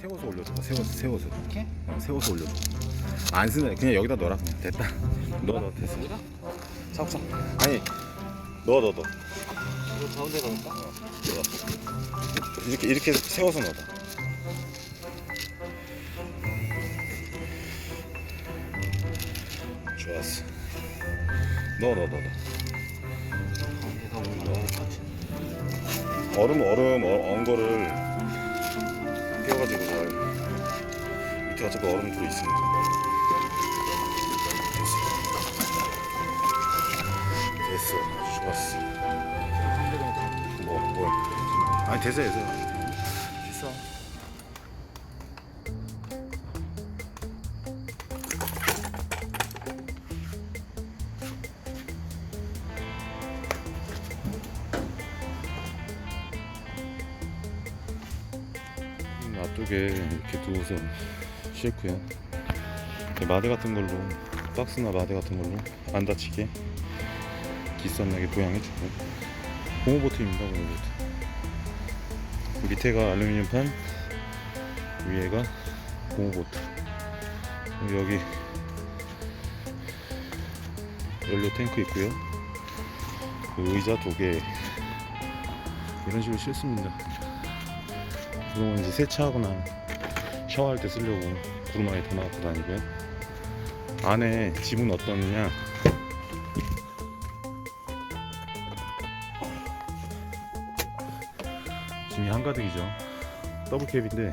세워서 올려줘. 세워서 세워서. 이렇게? 어, 세워서 올려줘. 안 쓰네. 그냥 여기다 넣어라. 그냥 됐다. 넣어 넣어 됐어. 여기다? 차곡차. 아니 넣어 넣어 넣어. 이거 가운데 넣을까? 이렇게 이렇게 세워서 넣어봐. 좋았어. 넣어 넣어 넣어. 가운데다 같아. 얼음 얼음 어, 언 거를 끼워가지고 잘 밑에 어차피 얼음 들어 있으니까. 됐어. 좋았어. 뭐 뭐. 아니 됐어 됐어. 있 앞쪽에 이렇게 두고서 쉐이크야 마대 같은 걸로 박스나 마대 같은 걸로 안 다치게 기선나게 보양해주고. 고무보트입니다 고무보트 밑에가 알루미늄 판 위에가 고무보트 여기 연료 탱크 있고요. 그 의자 쪽에 이런 식으로 싣습니다 이거 이제 세차하거나 샤워할 때 쓰려고 구루마에 담아갖고 다니고요. 안에 짐은 어떠느냐? 짐이 한가득이죠. 더블캡인데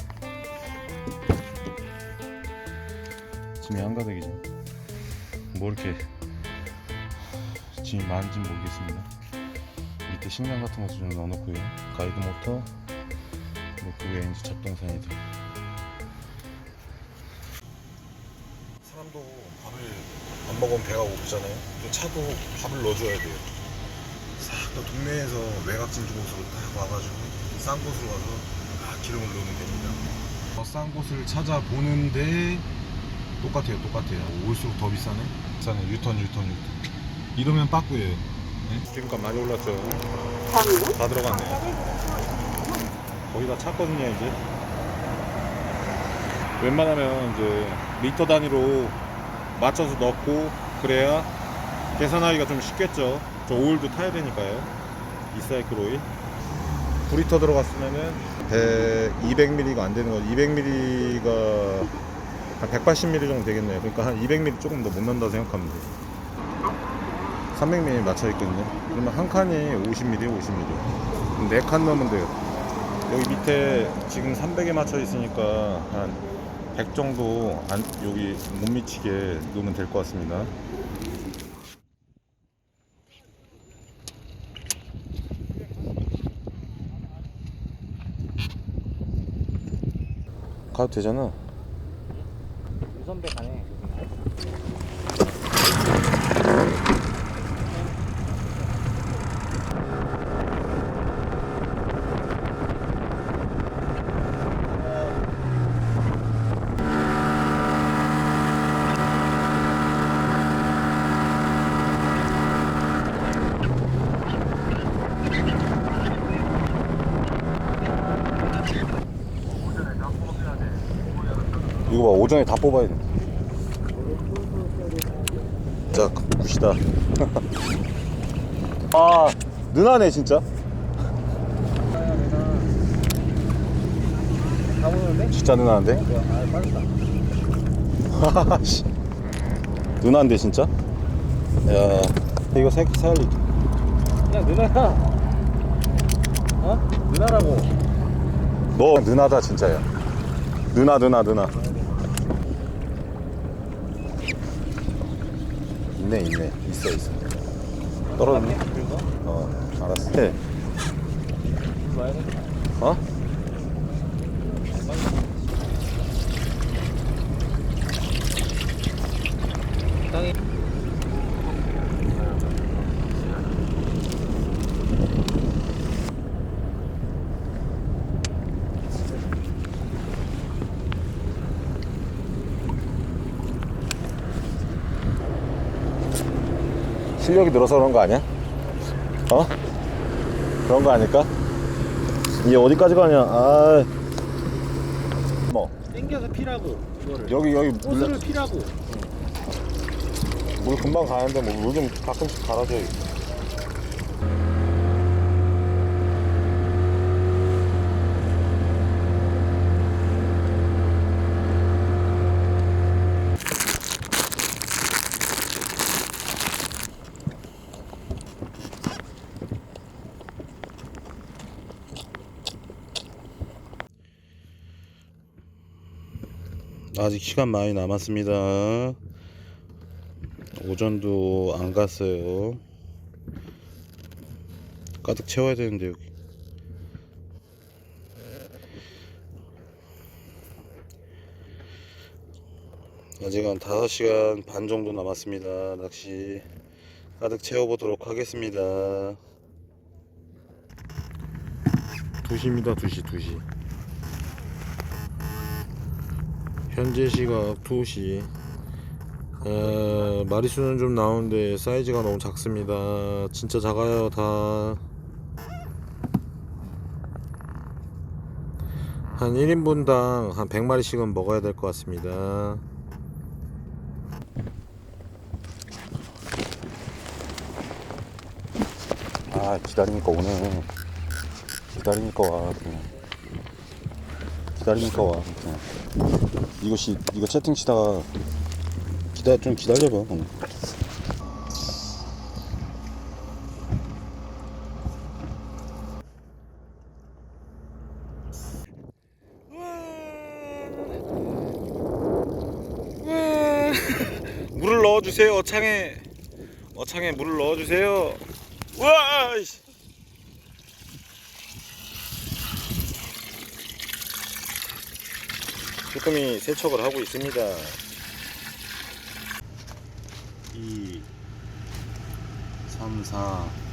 짐이 한가득이죠. 뭐 이렇게 짐이 많은지 모르겠습니다. 밑에 식량 같은 것도 좀 넣어놓고요. 가이드 모터 뭐 그게 이제 잡동사니들 사람도 밥을 안 먹으면 배가 고프잖아요. 또 차도 밥을 넣어줘야 돼요. 싹 동네에서 외곽진 곳으로 딱 와가지고 싼 곳으로 가서 막 기름을 넣으면 됩니다. 더싼 곳을 찾아보는데 똑같아요 똑같아요. 올수록 더 비싸네. 비싸네. 유턴 유턴 유턴. 이러면 빠꾸예요. 네? 기름값 많이 올랐죠? 다 들어갔네 거기다 찼거든요 이제. 웬만하면 이제 리터 단위로 맞춰서 넣고 그래야 계산하기가 좀 쉽겠죠. 저 오일도 타야 되니까요. 리사이클 오일. 9리터 들어갔으면은 100, 200ml가 안 되는 거죠. 200ml가 한 180ml 정도 되겠네요. 그러니까 한 200ml 조금 더못 넣는다 생각하면 돼요 300ml 맞춰 있거든요. 그러면 한 칸이 50ml 50ml 4칸 넣으면 돼요 여기 밑에 지금 300에 맞춰 있으니까 한 100 정도 안, 여기 못 미치게 놓으면 될 것 같습니다. 가도 되잖아. 유선배 가네. 이거 봐 오전에 다 뽑아야 돼. 자 굿이다. 아 느나네 진짜. 진짜? 아, 빠졌다. 하하씨. 누나인데 진짜? 야 이거 사, 사야지 그냥 누나야. 어? 누나라고. 너 누나다 진짜야 누나 누나 누나 있네 있네. 있어 있어. 떨어졌네. 어 알았어. 돼. 어? 실력이 늘어서 그런 거 아니야? 어? 그런 거 아닐까? 이게 어디까지 가냐 아 뭐. 당겨서 피라고 이거를 여기 여기 호스를 피라고 물 금방 가는데 뭐 물 좀 가끔씩 갈아줘. 아직 시간 많이 남았습니다. 오전도 안 갔어요. 가득 채워야 되는데 여기. 아직 한 5시간 반 정도 남았습니다. 낚시 가득 채워보도록 하겠습니다. 2시입니다. 2시, 2시. 현재 시각 2시. 에, 마리수는 좀 나오는데 사이즈가 너무 작습니다. 진짜 작아요, 다. 한 1인분당 한 100마리씩은 먹어야 될 것 같습니다. 아, 기다리니까 오네. 기다리니까 와, 그냥. 기다리니까 와. 이거 씨, 이거 채팅 치다가 기다 좀 기다려봐. 오늘. 물을 넣어주세요 어창에 어창에 물을 넣어주세요 우와 이씨. 쭈꾸미 세척을 하고 있습니다. 2 3 4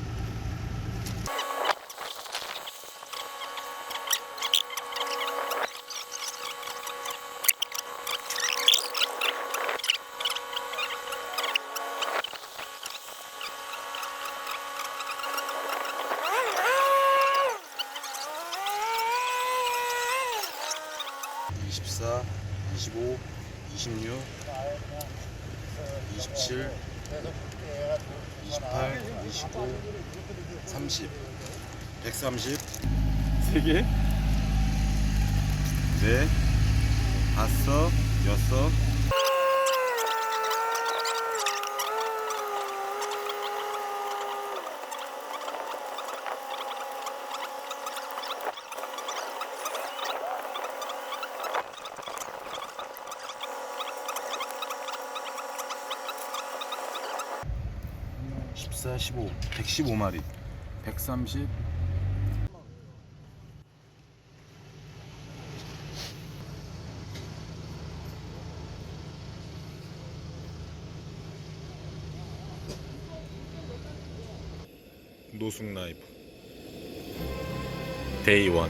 25, 26, 27, 28, 29, 30, 130, 3개, 네, 다섯, 여섯, 십사, 십오, 백십오 마리, 백삼십. 노숙 라이프. 데이 원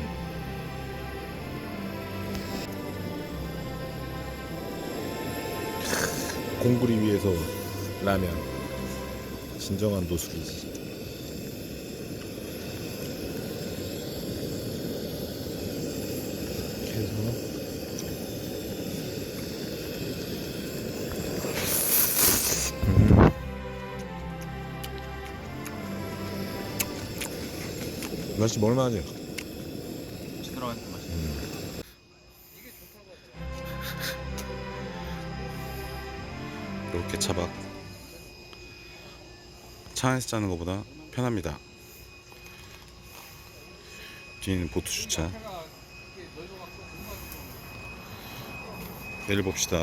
공구리 위에서 라면 진정한 노숙이지. 음. 날씨 멀만하지? 들어가니까 맛있어 이렇게 차박 차 안에서 짜는 것보다 편합니다. 뒤에는 보트 주차. 내일 봅시다